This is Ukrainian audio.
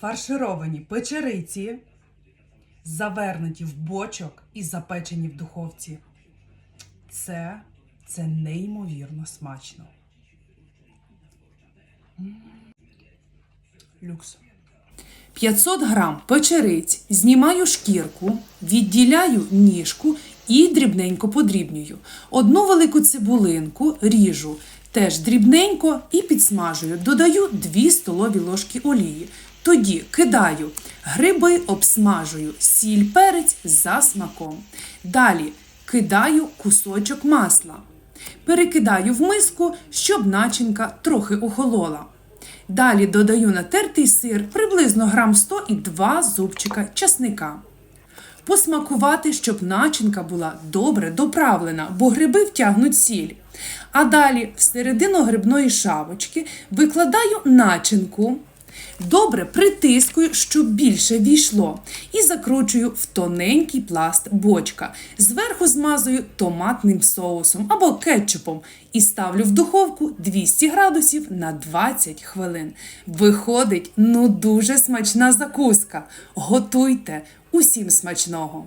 фаршировані печериці, завернуті в бочок і запечені в духовці. Це, це неймовірно смачно. Люкс. 500 грам печериць знімаю шкірку, відділяю ніжку і дрібненько подрібнюю. Одну велику цибулинку ріжу теж дрібненько і підсмажую. Додаю 2 столові ложки олії. Тоді кидаю гриби, обсмажую, сіль, перець за смаком. Далі кидаю кусочок масла. Перекидаю в миску, щоб начинка трохи охолола. Далі додаю натертий сир приблизно грам 100 і 2 зубчика часника. Посмакувати, щоб начинка була добре доправлена, бо гриби втягнуть сіль. А далі всередину грибної шапочки викладаю начинку. Добре притискую, щоб більше війшло, і закручую в тоненький пласт бочка. Зверху змазую томатним соусом або кетчупом і ставлю в духовку 200 градусів на 20 хвилин. Виходить, ну дуже смачна закуска. Готуйте усім смачного!